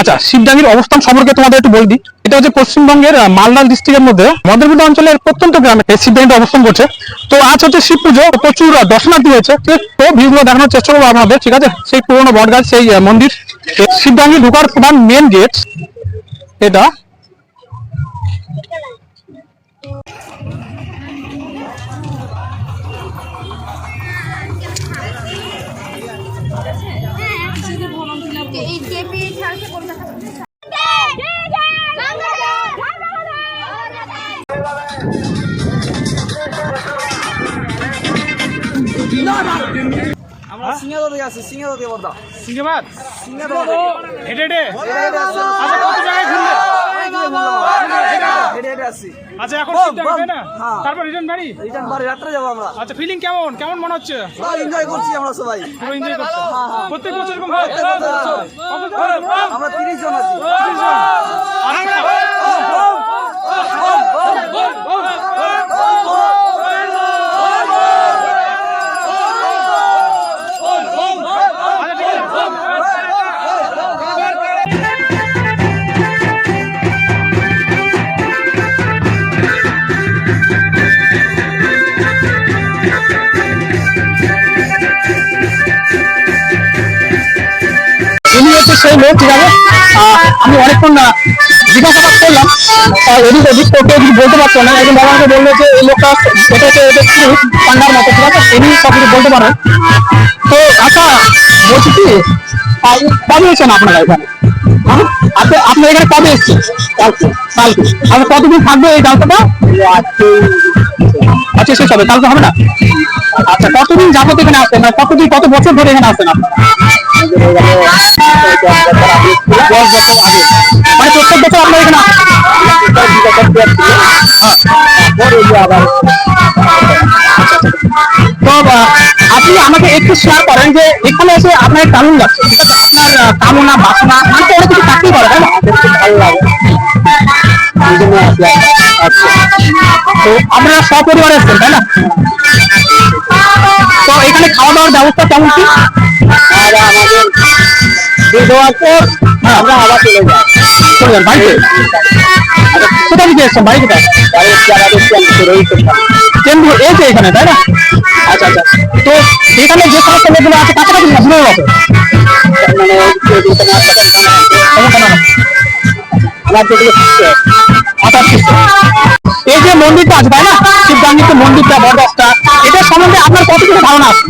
আচ্ছা শিবডাঙ্গির অবস্থান সম্পর্কে তোমাদের একটু বলে দিই। এটা হচ্ছে পশ্চিমবঙ্গের মালদা ডিস্ট্রিক্টের মধ্যে মধ্যবিত্ত অঞ্চলের প্রত্যন্ত গ্রামে শিবডাঙ্গিটা অবস্থান করছে। তো আজ হচ্ছে শিব পুজো, প্রচুর দর্শনার্থী হয়েছে তো ভিউগুলো দেখানোর চেষ্টা করব আপনাদের, ঠিক আছে? সেই পুরোনো বটগাছ, সেই মন্দির। শিবডাঙ্গি ঢোকার প্রধান মেন গেট এটা আসছি সিঙ্গাদা থেকে বর্দা হেঁটে হেঁটে। হেঁটে আচ্ছা কত জায়গায় ঘুরলে? আচ্ছা এখন না? হ্যাঁ। তারপর রিটার্ন বাড়ি? রিটার্ন বাড়ি রাত্রে যাব আমরা। আচ্ছা ফিলিং কেমন? কেমন মনে হচ্ছে? এনজয় করছি আমরা সবাই। পুরো এনজয় করছ? হ্যাঁ। প্রত্যেক বছর এরকম হয়? প্রত্যেক বছর? আমরা জন? আছি। সেই লোক ঠিক আহ, আমি অনেকক্ষণ জিজ্ঞাসাবাদ করলাম। এদিক ওদিক তো কেউ কিছু বলতে পারছ না। একজন বাবা আমাকে বলল যে এই লোকটা এটা হচ্ছে এটা পান্ডার মতো ঠিক আছে? ইনি সব কিছু বলতে পারেন। তো আচ্ছা বলছি কি? কবে এসেছেন আপনারা এখানে? হ্যাঁ? আপনি আপনি এখানে কবে এসেছেন? কালকে। কালকে। আর কতদিন থাকবে এই ডালটা আচ্ছা শেষ হবে কালকে হবে না। আচ্ছা কতদিন যাবত এখানে আসেন মানে কতদিন কত বছর ধরে এখানে আসেন আপনারা মানে প্রত্যেক বছর আপনারা এখানে তো আপনি আমাকে একটু শেয়ার করেন যে এখানে এসে আপনার কেমন লাগছে ঠিক আছে আপনার কামনা, বাসনা মানে তো অনেক কিছু চাকরি করে, তাই না? ভালো লাগে তো আপনারা সপরিবার এসেছেন তাই না? তো এখানে খাওয়া দাওয়ার ব্যবস্থা কেমন কি? দিয়ে দেওয়ার পর আমরা আবার চলে যাই। চলে যান বাড়িতে আচ্ছা, কোথা থেকে এসছেন বাড়ি কোথায় বাড়ি হচ্ছে আমাদের কেন্দ্র এই যে এখানে। তাই না? আচ্ছা আচ্ছা। তো এখানে যে সমস্ত লোকগুলো আছে কাছাকাছি না দূরের মতো মানে আমার যেগুলো আঠাশ এই যে মন্দিরটা আছে তাই না? শিবগাঙ্গিতে মন্দিরটা বরদাসটা এটার সম্বন্ধে আপনার কত কিছু ধারণা আছে?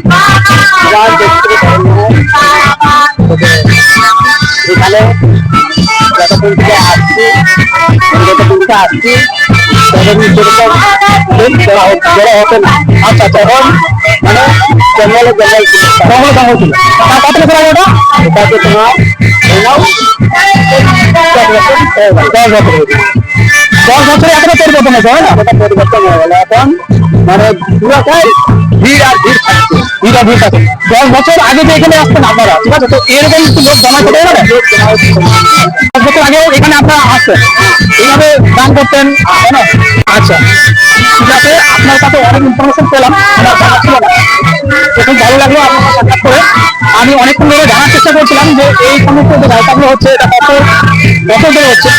এখানে যতক্ষণ থেকে আসছি যতক্ষণ থেকে আসছি ততদিন সেরকম জোড়া হতো আচ্ছা আচ্ছা এখন মানে জঙ্গলে জঙ্গল জঙ্গলে জঙ্গল ছিল কত বছর আগে ওটা এটা হচ্ছে তোমার বছর দশ পরিবর্তন হয়েছে হয় পরিবর্তন হয়ে গেল এখন মানে পুরোটাই ভিড় আর ভিড় থাকছে ভিড় ভিড় থাকে দশ বছর আগে যে এখানে আসতেন আপনারা, ঠিক আছে? তো এরকম লোক জমা করে না দশ বছর আগেও এখানে এইভাবে গান করতেন। আচ্ছা ঠিক আছে আপনার কাছে অনেক ইনফরমেশন পেলাম। আমার জানা ছিল না। তো ভালো লাগল করে। আমি অনেকক্ষণ ধরে জানার চেষ্টা করছিলাম যে এই সমস্ত যে গাড়িটাগুলো হচ্ছে এটা কত বছর ধরে হচ্ছে।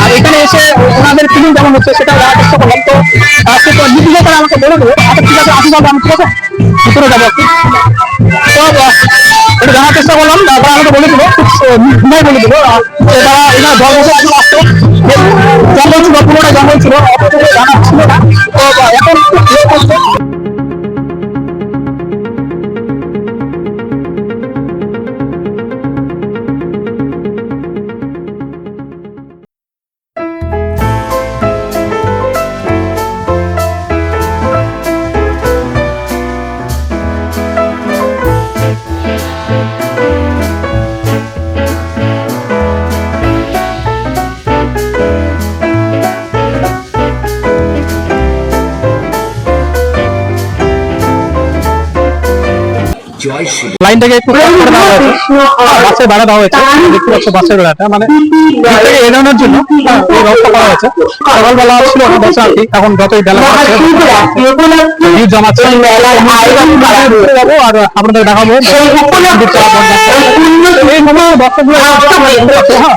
আর এখানে এসে ওনাদের ফিলিং কেমন হচ্ছে সেটা জানার চেষ্টা করলাম। তো আজকে তো নির্দিষ্ট করে আমাকে বলে দেবো। আচ্ছা ঠিক আছে আসি যাব আমি ঠিক আছে? ভিতরে যাব। তো এটা জানার চেষ্টা করলাম। তারপরে আমাকে বলে দিল খুব বলে দিল। আহ, বছর আগে আসতো জঙ্গল ছিল পুরোটা জঙ্গল ছিল অত ছিল। না তো এখন লাইনটাকে একটু বাসের ভাড়া দেওয়া হয়েছে। দেখতে পাচ্ছ বাসের ভাড়াটা মানে এড়ানোর জন্য এই ব্যবস্থা করা হয়েছে। সকালবেলা ছিল বসে আর এখন যতই বেলা ভিড় জমাচ্ছে। আর আপনাদের দেখাবো। এই সময় হ্যাঁ।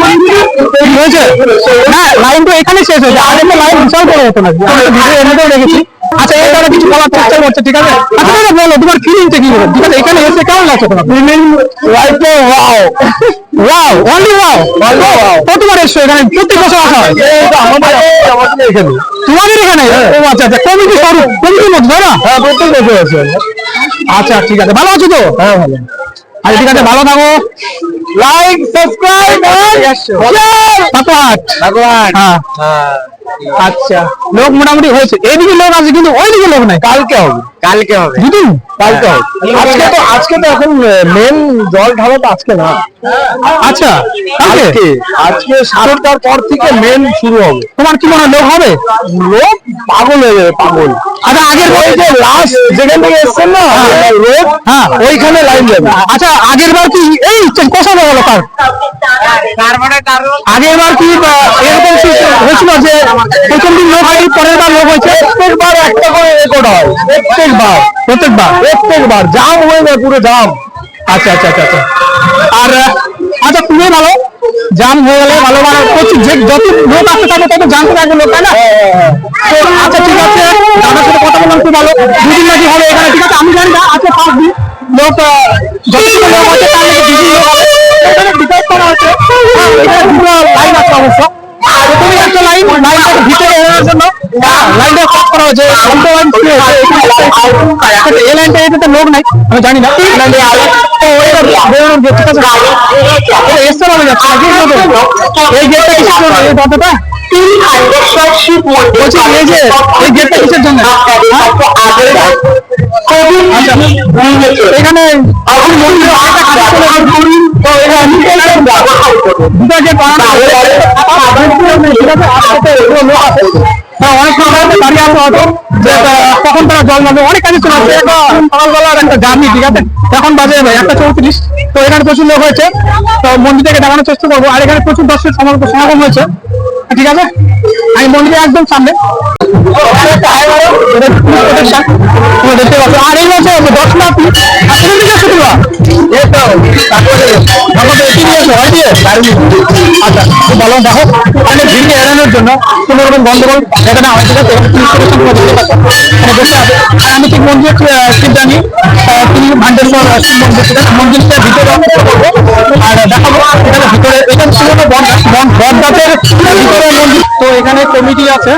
না হ্যাঁ লাইন তো এখানে শেষ হয়েছে। আগে তো লাইন বিশাল বড় হতো না ভিডিও এনেতেও দেখেছি। আচ্ছা এই কারণে কিছু বলার চেষ্টা করছে ঠিক আছে? আচ্ছা দাদা বলো তোমার ফিলিংটা কি হবে ঠিক আছে এখানে এসে কেমন লাগছে তোমার? Feeling right wow wow only wow কতবার এসছো এখানে? প্রত্যেক বছর আসা হয়। আমাদের এখানে। তোমাদের এখানে? ও আচ্ছা আচ্ছা কমিটি সরু কমিটির মধ্যে তাই না? হ্যাঁ প্রত্যেক বছর আছে আচ্ছা ঠিক আছে ভালো আছো তো? হ্যাঁ ভালো। আচ্ছা ঠিক আছে ভালো থাকো। লাইক সাবস্ক্রাইব ভগবান হ্যাঁ। আচ্ছা লোক মোটামুটি হয়েছে। এইদিকে লোক আছে কিন্তু ওইদিকে লোক নাই। কালকে হবে। কালকে হবে। দুদিন কালকে হবে। আজকে তো আজকে তো এখন মেন জল ঢালা তো আজকে না। আচ্ছা কালকে? আজকে সাতটার পর থেকে মেন শুরু হবে। তোমার কি মনে হয় লোক হবে? লোক পাগল হয়ে যাবে পাগল। আচ্ছা আগের ওই যে লাস্ট যেখান থেকে এসছেন না রোড হ্যাঁ। ওইখানে লাইন যাবে। আচ্ছা আগের বার কি এই কষা গেল কার? তারপরে আগের বার কি এরকম যে প্রথম দিন লোক হয়নি পরের বার লোক হয়েছে। প্রত্যেকবার একটা করে রেকর্ড হয়। প্রত্যেকবার প্রত্যেকবার প্রত্যেকবার। জাম হয়ে যায় পুরো জাম। আচ্ছা আচ্ছা আচ্ছা আচ্ছা। আর আচ্ছা তুমি ভালো। জাম হয়ে গেলে ভালো মানে প্রচুর যে যত লোক আসতে থাকবে তত জানতে থাকবে লোক তাই না? তো আচ্ছা ঠিক আছে। দাদার সাথে কথা বললাম খুব ভালো। দুদিন নাকি হবে এখানে ঠিক আছে? আমি জানি না আচ্ছা পাঁচ দিন। লোক যতটুকু লোক আছে তার লোক হবে এখানে ডিসাইড করা হ্যাঁ, দুটো লাইন আছে অবশ্য। একটা লাইন লাইনটাকে ভিতরে এড়ানোর জন্য লাইনটা ক্রস করা হয়েছে দুটো লাইন কি হয়েছে এখানে এই লাইনটা এটাতে লোক নাই আমি জানি না লাইনে তো ওইটা বেরোনোর গেট ঠিক আছে ও এসে ভালো যাচ্ছে নাকি এই গেটটা কিসের জন্য এই দরজাটা বলছি এই যে এই গেটটা কিসের জন্য হ্যাঁ? আচ্ছা এখানে আপনি মন্দিরে আরেকটা কাজ করে করুন তো এখানে দুটো গেট বানানো হয়েছে। ঠিক আছে আর সাথে এগুলো লোক আছে অনেক সময় দাঁড়িয়ে আছে হয়তো যে তারা জল নামবে অনেক কাজে চলে আসছে একটা সকালবেলার জার্নি ঠিক আছে এখন বাজে একটা চৌত্রিশ তো এখানে প্রচুর লোক হয়েছে তো মন্দিরটাকে দেখানোর চেষ্টা করব আর এখানে প্রচুর দর্শক সমাগম হয়েছে ঠিক আছে? আমি মন্দিরে একদম সামনে। আর এই আছে দশ দেখতে পাচ্ছ। আর এই হচ্ছে দর্শনার্থী আর হয় দিয়ে? আচ্ছা খুব ভালো। দেখো এখানে ভিড়কে এড়ানোর জন্য কোনো রকম গন্ডগোল যাতে না। হয় ঠিক আছে আর আমি ঠিক মন্দিরের আহ, ঠিক জানি তিনি আহ, শিব মন্দির আছে মন্দিরটা ভিতরে অবস্থা আর দেখাবো এখানে ভিতরে এখানে পুরোনো বন বন বট গাছের ভিতরে মন্দির। তো এখানে কমিটি আছে।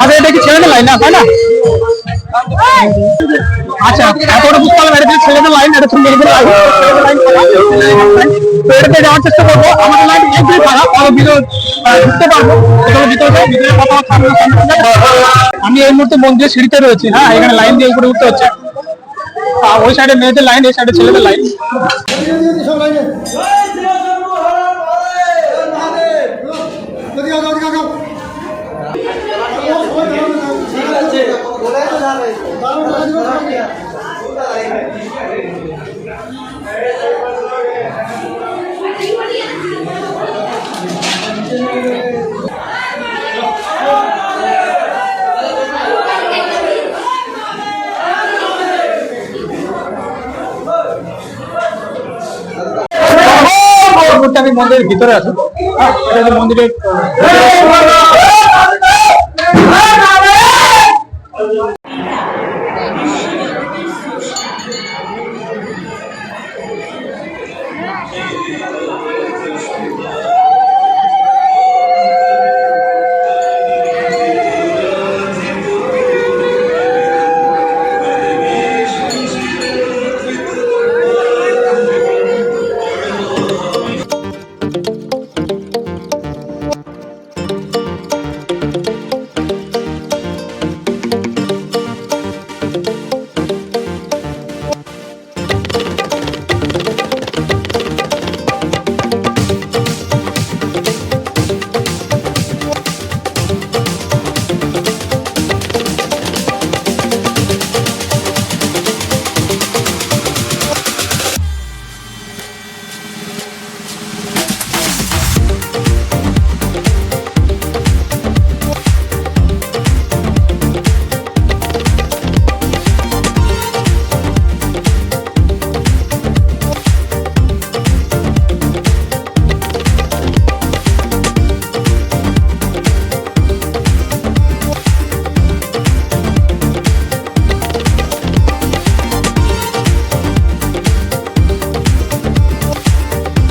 আচ্ছা এটা কি ছেলেদের লাইন না তাই না? আচ্ছা এতটা বুঝতে পারলাম এটা ছেলেদের লাইন এটা তুমি মেয়েদের লাইন তো এটাতে যাওয়ার চেষ্টা করব। আমাদের লাইন একদমই খারাপ আমরা ভিতরে ঢুকতে পারব। ভিতরে কথা? আমি এই মুহূর্তে মন্দিরের সিঁড়িতে রয়েছি হ্যাঁ এখানে লাইন দিয়ে উপরে উঠতে হচ্ছে। ওই সাইডে মেয়েদের লাইন এই সাইডে ছেলেদের লাইন আমি মন্দিরের ভিতরে আছি? হ্যাঁ, মন্দিরের